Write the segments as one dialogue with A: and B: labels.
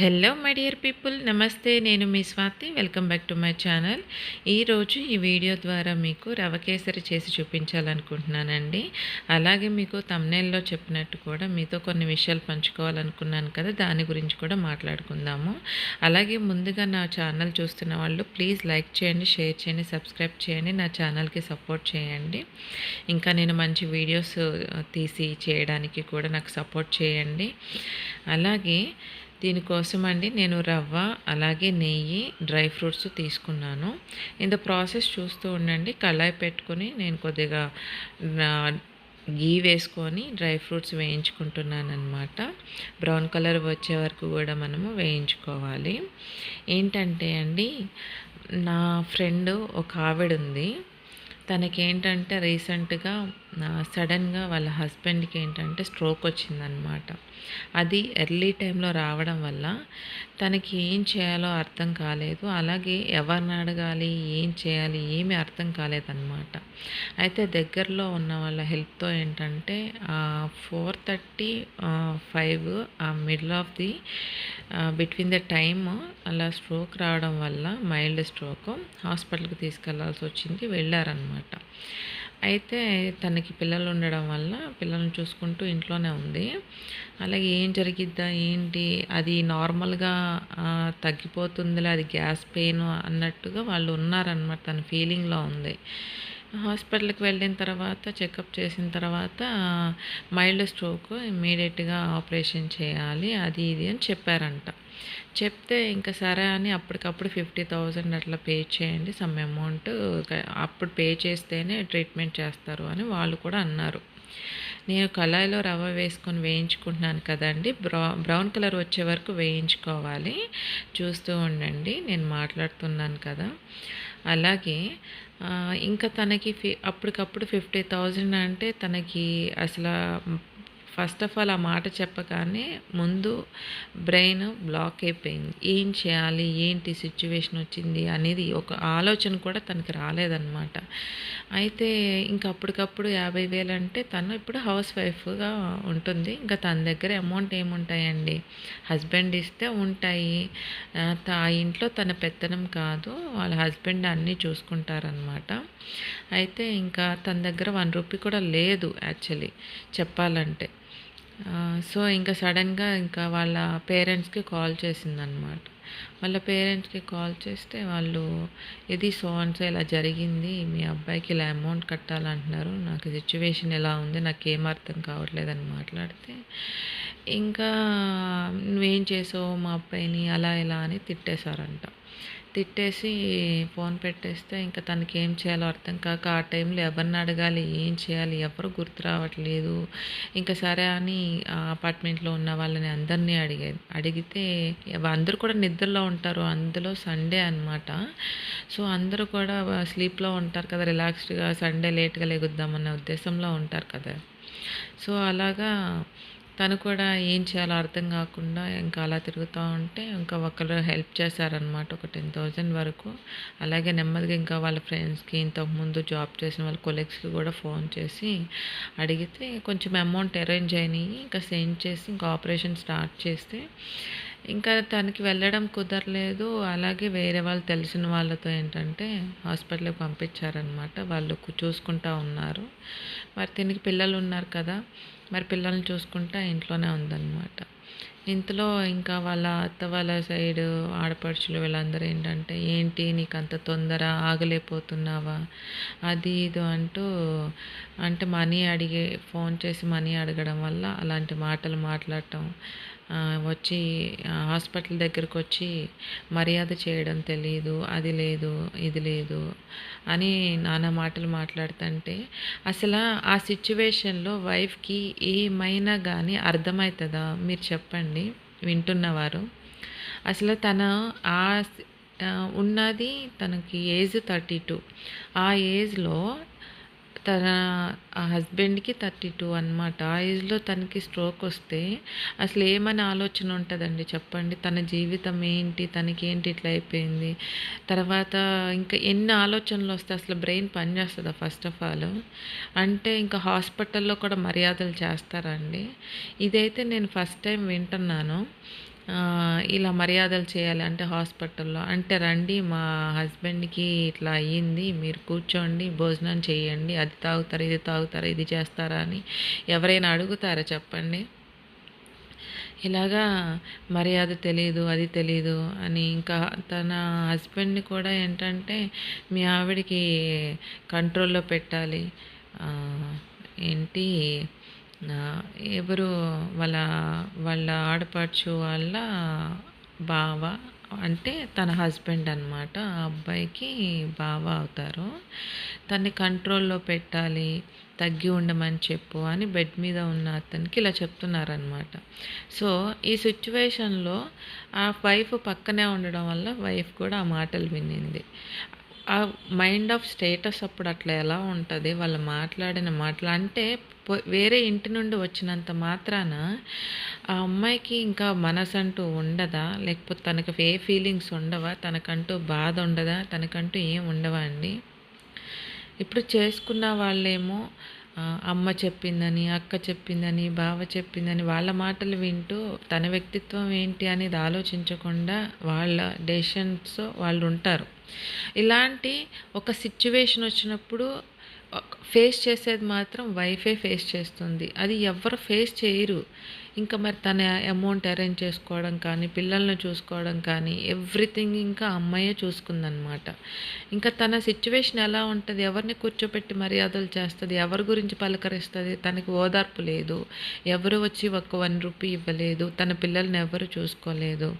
A: Hello my dear people నమస్తే నేను మీ Swathi. Welcome back to my channel ఈరోజు ఈ వీడియో ద్వారా మీకు రవ కేసరి చేసి చూపించాలనుకుంటున్నానండి. అలాగే మీకు తమ్నేల్లో చెప్పినట్టు కూడా మీతో కొన్ని విషయాలు పంచుకోవాలనుకున్నాను కదా దాని గురించి కూడా మాట్లాడుకుందాము. అలాగే ముందుగా నా ఛానల్ చూస్తున్న వాళ్ళు ప్లీజ్ లైక్ చేయండి షేర్ చేయండి సబ్స్క్రైబ్ చేయండి నా ఛానల్కి సపోర్ట్ చేయండి. ఇంకా నేను మంచి వీడియోస్ uh, తీసి చేయడానికి కూడా నాకు సపోర్ట్ చేయండి. అలాగే దీనికోసం అండి నేను రవ్వ అలాగే నెయ్యి డ్రై ఫ్రూట్స్ తీసుకున్నాను. ఇంత ప్రాసెస్ చూస్తూ ఉండండి. కళాయి పెట్టుకొని నేను కొద్దిగా గీ వేసుకొని డ్రై ఫ్రూట్స్ వేయించుకుంటున్నాను అనమాట బ్రౌన్ కలర్ వచ్చే వరకు కూడా మనము వేయించుకోవాలి. ఏంటంటే అండి నా ఫ్రెండ్ ఒక ఆవిడ ఉంది తనకేంటంటే రీసెంట్గా సడన్గా వాళ్ళ హస్బెండ్కి ఏంటంటే స్ట్రోక్ వచ్చిందనమాట అది ఎర్లీ టైంలో రావడం వల్ల తనకి ఏం చేయాలో అర్థం కాలేదు. అలాగే ఎవరిని అడగాలి ఏం చేయాలి ఏమీ అర్థం కాలేదన్నమాట. అయితే దగ్గరలో ఉన్న వాళ్ళ హెల్ప్తో ఏంటంటే ఫోర్ థర్టీ ఫైవ్ ఆ middle of the between the time అలా స్ట్రోక్ రావడం వల్ల మైల్డ్ స్ట్రోక్ హాస్పిటల్కి తీసుకెళ్ళాల్సి వచ్చింది. వెళ్ళారనమాట అయితే తనకి పిల్లలు ఉండడం వల్ల పిల్లల్ని చూసుకుంటూ ఇంట్లోనే ఉంది. అలాగే ఏం జరిగిద్దా ఏంటి అది నార్మల్గా తగ్గిపోతుందిలే అది గ్యాస్ పెయిన్ అన్నట్టుగా వాళ్ళు ఉన్నారనమాట తన ఫీలింగ్లో ఉంది. హాస్పిటల్కి వెళ్ళిన తర్వాత చెకప్ చేసిన తర్వాత మైల్డ్ స్ట్రోక్ ఇమ్మీడియట్గా ఆపరేషన్ చేయాలి అది ఇది అని చెప్పారంట. చెప్తే ఇంకా సరే అని అప్పటికప్పుడు ఫిఫ్టీ థౌజండ్ అట్లా పే చేయండి సమ్ అమౌంట్ అప్పుడు పే చేస్తేనే ట్రీట్మెంట్ చేస్తారు అని వాళ్ళు కూడా అన్నారు. నేను కళాయిలో రవ్వ వేసుకొని వేయించుకుంటున్నాను కదండి బ్రౌ బ్రౌన్ కలర్ వచ్చే వరకు వేయించుకోవాలి. చూస్తూ ఉండండి నేను మాట్లాడుతున్నాను కదా. అలాగే ఇంకా తనకి ఫి అప్పటికప్పుడు ఫిఫ్టీ థౌజండ్ అంటే తనకి అసలు ఫస్ట్ ఆఫ్ ఆల్ ఆ మాట చెప్పగానే ముందు బ్రెయిన్ బ్లాక్ అయిపోయింది. ఏం చేయాలి? ఏంటి సిచ్యువేషన్ వచ్చింది? అనేది ఒక ఆలోచన కూడా తనకి రాలేదన్నమాట. అయితే ఇంకా అప్పటికప్పుడు యాభై వేలు అంటే తను ఇప్పుడు హౌస్ వైఫ్గా ఉంటుంది. ఇంకా తన దగ్గర అమౌంట్ ఏముంటాయండి? హస్బెండ్ ఇస్తే ఉంటాయి. ఆ ఇంట్లో తన పెత్తనం కాదు. వాళ్ళ హస్బెండ్ అన్నీ చూసుకుంటారనమాట అయితే ఇంకా తన దగ్గర వన్ రూపీ కూడా లేదు యాక్చువల్లీ చెప్పాలంటే. సో ఇంకా సడన్గా ఇంకా వాళ్ళ పేరెంట్స్కి కాల్ చేసిందనమాట వాళ్ళ పేరెంట్స్కి కాల్ చేస్తే వాళ్ళు ఇది సో అండ్ ఇలా జరిగింది మీ అబ్బాయికి ఇలా అమౌంట్ కట్టాలంటున్నారు నాకు సిచ్యువేషన్ ఎలా ఉంది నాకు ఏం అర్థం కావట్లేదని మాట్లాడితే ఇంకా నువ్వేం చేసావు మా అబ్బాయిని అలా ఇలా అని తిట్టేశారంట. తిట్టేసి ఫోన్ పెట్టేస్తే ఇంకా తనకి ఏం చేయాలో అర్థం కాక ఆ టైంలో ఎవరిని అడగాలి ఏం చేయాలి ఎవరు గుర్తు రావట్లేదు. ఇంకా సరే అని ఆ అపార్ట్మెంట్లో ఉన్న వాళ్ళని అందరినీ అడిగే అడిగితే అందరూ కూడా నిద్రలో ఉంటారు. అందులో సండే అనమాట సో అందరూ కూడా స్లీప్లో ఉంటారు కదా రిలాక్స్డ్గా సండే లేట్గా లేగుద్దామన్న ఉద్దేశంలో ఉంటారు కదా. సో అలాగా తను కూడా ఏం చేయాలో అర్థం కాకుండా ఇంకా అలా తిరుగుతూ ఉంటే ఇంకా ఒకరు హెల్ప్ చేశారనమాట ఒక టెన్ థౌజండ్ వరకు. అలాగే నెమ్మదిగా ఇంకా వాళ్ళ ఫ్రెండ్స్కి ఇంతకుముందు జాబ్ చేసిన వాళ్ళ కొలీగ్స్కి కూడా ఫోన్ చేసి అడిగితే కొంచెం అమౌంట్ అరేంజ్ అయినాయి ఇంకా సెండ్ చేసి ఇంకా ఆపరేషన్ స్టార్ట్ చేస్తే ఇంకా తనకి వెళ్ళడం కుదరలేదు. అలాగే వేరే వాళ్ళు తెలిసిన వాళ్ళతో ఏంటంటే హాస్పిటల్కి పంపించారనమాట వాళ్ళు చూసుకుంటా ఉన్నారు. మరి దీనికి పిల్లలు ఉన్నారు కదా మరి పిల్లల్ని చూసుకుంటా ఇంట్లోనే ఉందన్నమాట. ఇంతలో ఇంకా వాళ్ళ అత్త వాళ్ళ సైడ్ ఆడపడుచులు వీళ్ళందరూ ఏంటంటే ఏంటి నీకు అంత తొందర ఆగలేకపోతున్నావా? అది ఇది అంటూ అంటే మనీ అడిగే ఫోన్ చేసి మనీ అడగడం వల్ల అలాంటి మాటలు మాట్లాడటం వచ్చి హాస్పిటల్ దగ్గరకు వచ్చి మర్యాద చేయడం తెలియదు అది లేదు ఇది లేదు అని నానా మాటలు మాట్లాడుతుంటే అసలు ఆ సిచ్యువేషన్లో వైఫ్కి ఏమైనా కానీ అర్థమవుతుందా? మీరు చెప్పండి. వింటున్నవారు. అసలు తన ఆ ఉన్నది తనకి ఏజ్ థర్టీ టూ. ఆ ఏజ్లో తన హస్బెండ్కి థర్టీ టూ అనమాట ఆ ఏజ్లో తనకి స్ట్రోక్ వస్తే అసలు ఏమని ఆలోచన ఉంటుందండి చెప్పండి? తన జీవితం ఏంటి? తనకి ఏంటి ఇట్లా అయిపోయింది? తర్వాత ఇంకా ఎన్ని ఆలోచనలు వస్తే అసలు బ్రెయిన్ పనిచేస్తుందా ఫస్ట్ ఆఫ్ ఆల్? అంటే ఇంకా హాస్పిటల్లో కూడా మర్యాదలు చేస్తారండి ఇదైతే నేను ఫస్ట్ టైం వింటున్నాను. ఇలా మర్యాదలు చేయాలి అంటే హాస్పిటల్లో. అంటే రండి మా హస్బెండ్కి ఇట్లా అయ్యింది మీరు కూర్చోండి భోజనం చేయండి అది తాగుతారు ఇది తాగుతారు ఇది చేస్తారా అని ఎవరైనా అడుగుతారా చెప్పండి? ఇలాగా మర్యాద తెలియదు అది తెలియదు అని ఇంకా తన హస్బెండ్ని కూడా ఏంటంటే మీ ఆవిడికి కంట్రోల్లో పెట్టాలి. ఏంటి? ఎవరు వాళ్ళ వాళ్ళ ఆడపడుచు వాళ్ళ బావ అంటే తన హస్బెండ్ అనమాట ఆ అబ్బాయికి బావ అవుతారు. తన్ని కంట్రోల్లో పెట్టాలి తగ్గి ఉండమని చెప్పు అని బెడ్ మీద ఉన్న అతనికి ఇలా చెప్తున్నారనమాట సో ఈ సిచ్యువేషన్లో ఆ వైఫ్ పక్కనే ఉండడం వల్ల వైఫ్ కూడా ఆ మాటలు వినింది. ఆ మైండ్ ఆఫ్ స్టేటస్ అప్పుడు అట్లా ఎలా ఉంటుంది? వాళ్ళు మాట్లాడిన మాటలు అంటే వేరే ఇంటి నుండి వచ్చినంత మాత్రాన ఆ అమ్మాయికి ఇంకా మనసు అంటూ ఉండదా? లేకపోతే తనకు ఏ ఫీలింగ్స్ ఉండవా? తనకంటూ బాధ ఉండదా? తనకంటూ ఏం ఉండవా అండి? ఇప్పుడు చేసుకున్న వాళ్ళేమో అమ్మ చెప్పిందని అక్క చెప్పిందని బావ చెప్పిందని వాళ్ళ మాటలు వింటూ తన వ్యక్తిత్వం ఏంటి అనేది ఆలోచించకుండా వాళ్ళ డెసిషన్స్ వాళ్ళు ఉంటారు. ఇలాంటి ఒక సిచ్యువేషన్ వచ్చినప్పుడు ఫేస్ చేసేది మాత్రం వైఫే ఫేస్ చేస్తుంది. అది ఎవరు ఫేస్ చేయరు. ఇంకా మరి తన అమౌంట్ అరేంజ్ చేసుకోవడం కానీ పిల్లల్ని చూసుకోవడం కానీ ఎవ్రీథింగ్ ఇంకా అమ్మాయే చూసుకుందనమాట. ఇంకా తన సిచ్యువేషన్ ఎలా ఉంటుంది? ఎవరిని కూర్చోపెట్టి మర్యాదలు చేస్తుంది? ఎవరి గురించి పలకరిస్తుంది? తనకి ఓదార్పు లేదు. ఎవరు వచ్చి ఒక వన్ రూపీ ఇవ్వలేదు. తన పిల్లల్ని ఎవరు చూసుకోలేదు?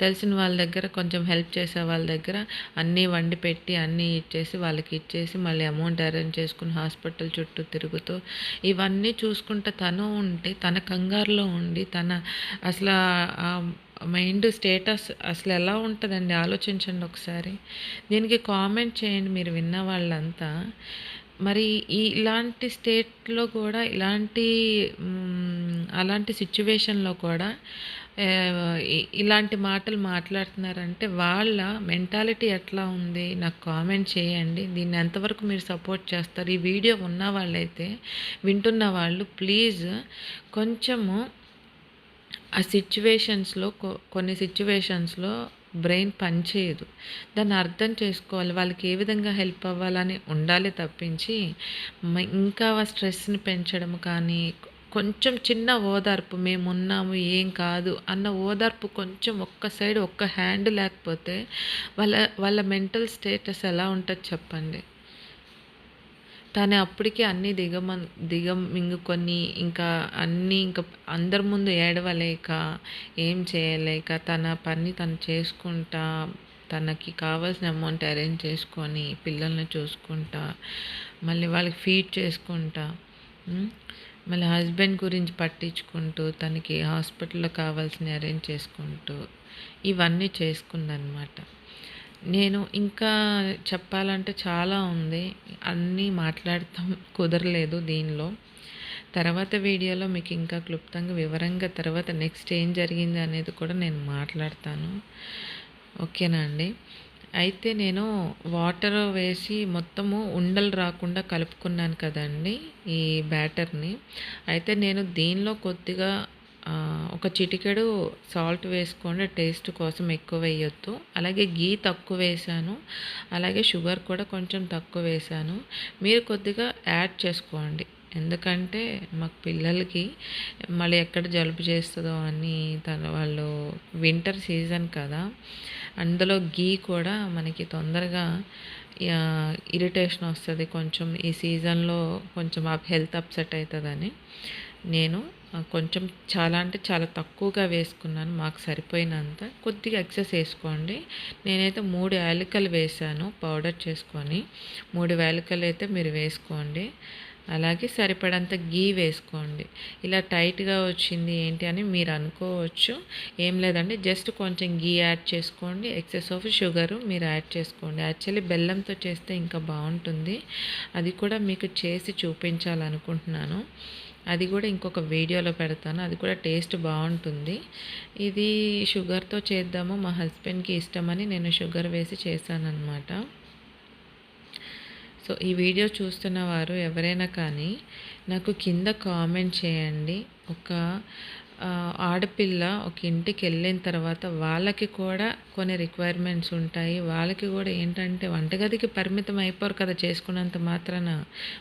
A: తెలిసిన వాళ్ళ దగ్గర కొంచెం హెల్ప్ చేసే వాళ్ళ దగ్గర అన్నీ వండి పెట్టి అన్నీ ఇచ్చేసి వాళ్ళకి ఇచ్చేసి మళ్ళీ అమౌంట్ అరేంజ్ చేసుకుని హాస్పిటల్ చుట్టూ తిరుగుతూ ఇవన్నీ చూసుకుంటే తను ఉంటే తన కంగారులో ఉండి తన అసలు మైండ్ స్టేటస్ అసలు ఎలా ఉంటుందండి? ఆలోచించండి ఒకసారి. దీనికి కామెంట్ చేయండి మీరు విన్న వాళ్ళంతా. మరి ఈ ఇలాంటి స్టేట్లో కూడా ఇలాంటి అలాంటి సిచ్యువేషన్లో కూడా ఇలాంటి మాటలు మాట్లాడుతున్నారంటే వాళ్ళ మెంటాలిటీ ఎట్లా ఉంది? నాకు కామెంట్ చేయండి. దీన్ని ఎంతవరకు మీరు సపోర్ట్ చేస్తారు? ఈ వీడియో ఉన్న వాళ్ళైతే వింటున్న వాళ్ళు ప్లీజ్ కొంచెము ఆ సిచ్యువేషన్స్లో కొన్ని సిచ్యువేషన్స్లో బ్రెయిన్ పనిచేయదు. దాన్ని అర్థం చేసుకోవాలి. వాళ్ళకి ఏ విధంగా హెల్ప్ అవ్వాలని ఉండాలి తప్పించి ఇంకా స్ట్రెస్ని పెంచడం కానీ కొంచెం చిన్న ఓదార్పు మేమున్నాము ఏం కాదు అన్న ఓదార్పు కొంచెం ఒక్క సైడ్ ఒక్క హ్యాండ్ లేకపోతే వాళ్ళ వాళ్ళ మెంటల్ స్టేటస్ ఎలా ఉంటుంది చెప్పండి. తను అప్పటికి అన్నీ దిగమ దిగమింగుకొని ఇంకా అన్నీ ఇంకా అందరి ముందు ఏడవలేక ఏం చేయలేక తన పని తను చేసుకుంటా తనకి కావాల్సిన అమౌంట్ అరేంజ్ చేసుకొని పిల్లల్ని చూసుకుంటా మళ్ళీ వాళ్ళకి ఫీడ్ చేసుకుంటా మళ్ళీ హస్బెండ్ గురించి పట్టించుకుంటూ తనకి హాస్పిటల్లో కావాల్సిన అరేంజ్ చేసుకుంటూ ఇవన్నీ చేసుకుందనమాట నేను ఇంకా చెప్పాలంటే చాలా ఉంది. అన్నీ మాట్లాడతాం కుదరలేదు దీనిలో. తర్వాత వీడియోలో మీకు ఇంకా క్లుప్తంగా వివరంగా తర్వాత నెక్స్ట్ ఏం జరిగింది అనేది కూడా నేను మాట్లాడతాను. ఓకేనా అండి? అయితే నేను వాటర్ వేసి మొత్తము ఉండలు రాకుండా కలుపుకున్నాను కదండి ఈ బ్యాటర్ని. అయితే నేను దీనిలో కొద్దిగా ఒక చిటికెడు సాల్ట్ వేసుకోండి టేస్ట్ కోసం ఎక్కువ వేయొద్దు. అలాగే గీ తక్కువ వేసాను అలాగే షుగర్ కూడా కొంచెం తక్కువ వేసాను మీరు కొద్దిగా యాడ్ చేసుకోండి. ఎందుకంటే మాకు పిల్లలకి మళ్ళీ ఎక్కడ జలుబు చేస్తుందో అని తన వాళ్ళు వింటర్ సీజన్ కదా. అందులో గీ కూడా మనకి తొందరగా ఇరిటేషన్ వస్తుంది. కొంచెం ఈ సీజన్లో కొంచెం హెల్త్ అప్సెట్ అవుతుందని నేను కొంచెం చాలా అంటే చాలా తక్కువగా వేసుకున్నాను. మాకు సరిపోయినంత. కొద్దిగా ఎక్సెస్ వేసుకోండి. నేనైతే మూడు యాలకలు వేసాను పౌడర్ చేసుకొని. మూడు యాలకలు అయితే మీరు వేసుకోండి. అలాగే సరిపడంత గీ వేసుకోండి. ఇలా టైట్గా వచ్చింది ఏంటి అని మీరు అనుకోవచ్చు. ఏం లేదండి జస్ట్ కొంచెం గీ యాడ్ చేసుకోండి. ఎక్సెస్ ఆఫ్ షుగరు మీరు యాడ్ చేసుకోండి. యాక్చువల్లీ బెల్లంతో చేస్తే ఇంకా బాగుంటుంది. అది కూడా మీకు చేసి చూపించాలనుకుంటున్నాను. అది కూడా ఇంకొక వీడియోలో పెడతాను. అది కూడా టేస్ట్ బాగుంటుంది. ఇది షుగర్తో చేద్దాము. మా హస్బెండ్కి ఇష్టమని నేను షుగర్ వేసి చేశాను అనమాట సో ఈ వీడియో చూస్తున్న వారు ఎవరైనా కానీ నాకు కింద కామెంట్ చేయండి. ఒక ఆడపిల్ల ఒక ఇంటికి వెళ్ళిన తర్వాత వాళ్ళకి కూడా కొన్ని రిక్వైర్మెంట్స్ ఉంటాయి. వాళ్ళకి కూడా ఏంటంటే వంటగదికి పరిమితం అయిపోరు కదా! చేసుకున్నంత మాత్రాన.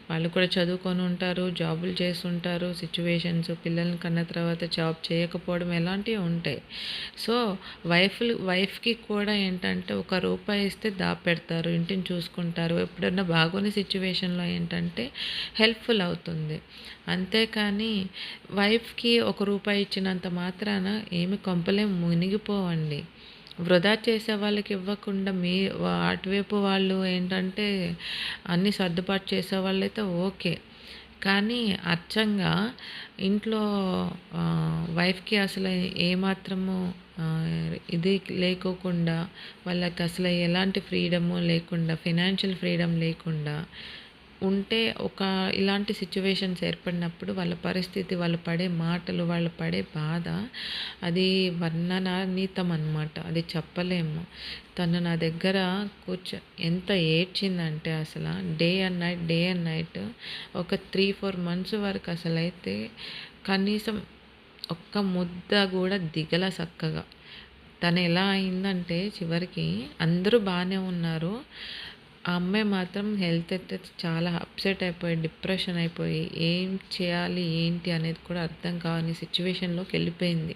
A: వాళ్ళు కూడా చదువుకొని ఉంటారు. జాబులు చేస్తుంటారు సిచ్యువేషన్స్ పిల్లల్ని కన్న తర్వాత జాబ్ చేయకపోవడం ఇలాంటివి ఉంటాయి. సో, వైఫ్‌లు వైఫ్‌కి కూడా ఏంటంటే ఒక రూపాయి ఇస్తే దాపెడతారు. ఇంటిని చూసుకుంటారు. ఎప్పుడన్నా బాగోని సిచ్యువేషన్లో ఏంటంటే హెల్ప్‌ఫుల్ అవుతుంది. అంతేకానీ వైఫ్‌కి ఒక రూపాయి ఇచ్చినంత మాత్రాన ఏమి కొంపలేం మునిగిపోవండి. వృధా చేసే వాళ్ళకి ఇవ్వకుండా మీ అటువైపు వాళ్ళు ఏంటంటే అన్నీ సర్దుబాటు చేసేవాళ్ళైతే ఓకే. కానీ అచ్చంగా ఇంట్లో వైఫ్‌కి అసలు ఏమాత్రము ఇది లేకోకుండా వాళ్ళకి అసలు ఎలాంటి ఫ్రీడము లేకుండా ఫినాన్షియల్ ఫ్రీడమ్ లేకుండా ఉంటే ఒక ఇలాంటి సిచ్యువేషన్స్ ఏర్పడినప్పుడు వాళ్ళ పరిస్థితి, వాళ్ళు పడే మాటలు, వాళ్ళు పడే బాధ అది వర్ణనానీతం అనమాట. అది చెప్పలేము. తను నా దగ్గర కూర్చో ఎంత ఏడ్చిందంటే అసలు day and night, day and night ఒక 3, 4 మంత్స్ వరకు అసలైతే కనీసం ఒక్క ముద్ద కూడా దిగల చక్కగా తను ఎలా అయిందంటే చివరికి అందరూ బాగానే ఉన్నారు. ఆ అమ్మాయి మాత్రం హెల్త్ అయితే చాలా అప్‌సెట్ అయిపోయి, డిప్రెషన్ అయిపోయి ఏం చేయాలి, ఏంటి అనేది కూడా అర్థం కాని సిట్యుయేషన్‌లోకెళ్ళిపోయింది.